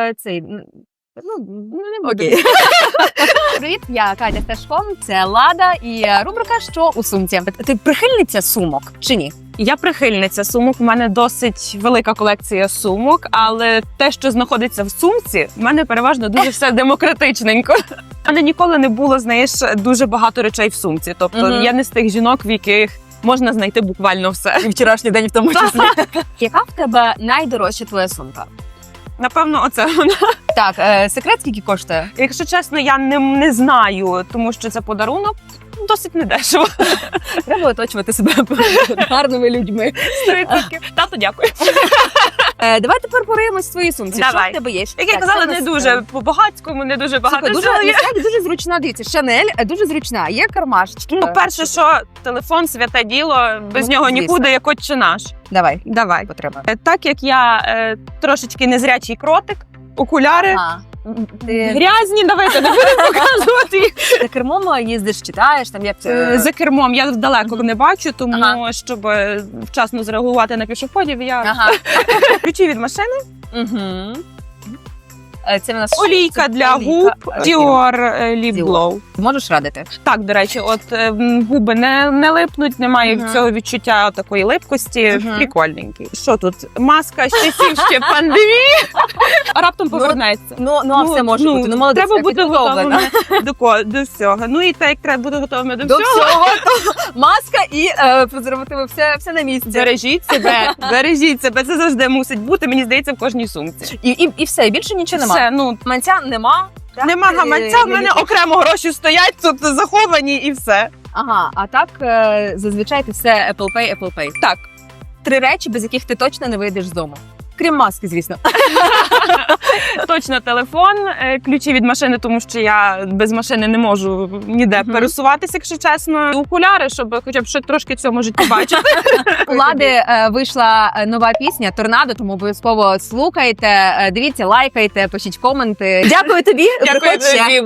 Е, Цей ну, ну не буду. Окей. Привіт, я Катя Сташко. Це Лада і е, рубрика Що у сумці. Ти прихильниця сумок чи ні? Я прихильниця сумок. У мене досить велика колекція сумок, але те, що знаходиться в сумці, в мене переважно дуже все демократичненько. У мене ніколи не було, знаєш, дуже багато речей в сумці. Тобто Мгм. я не з тих жінок, в яких можна знайти буквально все. І вчорашній день в тому числі. Яка в тебе найдорожча твоя сумка? Напевно, оце вона. Так, е, секрет скільки коштує? Якщо чесно, я не, не знаю, тому що це подарунок. Досить недешево. Треба оточувати себе гарними людьми. Тато, дякую. Е, давай тепер пориємось в твоїй сумці. Що Давай. в тебе є? Як я Так, казала, це не у нас, дуже е, по багатському, не дуже багато. Слухай, дуже, всього є. насправді дуже зручна. Дивіться, Шанель е, дуже зручна. Є кармашечки. Ну, перше, що телефон, святе діло, без Ну, нього звісно. нікуди, як отче наш. Давай, Давай. потреба. Е, Так як я е, трошечки незрячий кротик, окуляри Ага. Ти грязні, давайте не будемо показувати за кермом їздиш, читаєш, там як Е, це. За кермом я далеко не бачу, тому Ага. щоб е, вчасно зреагувати на пішоходів, я Ага. ключі від машини, Угу. Це в нас олійка це для олійка. губ. Dior е, Lip Glow. Можеш радити? Так, до речі, от е, губи не, не липнуть, немає Мгм. цього відчуття такої липкості. Мгм. Прикольненький. Що тут? Маска з часів ще пандемії. А раптом Ну, повернеться. Ну, ну, а все може бути. Ну, молодець, треба бути готовими до, до всього. Ну і так як треба бути готовими до, До всього. всього. Маска і е, презервативи, все, все на місці. Бережіть себе, бережіть себе. Це завжди мусить бути. Мені здається, в кожній сумці. І, і, і все, більше нічого нема. Все, ну Манця нема. так? нема гаманця. В Е, мене окремо гроші стоять, тут заховані, і все. Ага, а так е, зазвичай ти все Apple Pay, Apple Pay. Так. Три речі, без яких ти точно не вийдеш з дому. Крім маски, звісно. Точно телефон, е, ключі від машини, тому що я без машини не можу ніде пересуватися, якщо чесно. І Окуляри, щоб хоча б ще трошки цьому житті бачити. У Лади е, вийшла е, нова пісня Торнадо, тому обов'язково слухайте, дивіться, лайкайте, пишіть коменти. Дякую тобі. Дякую тобі.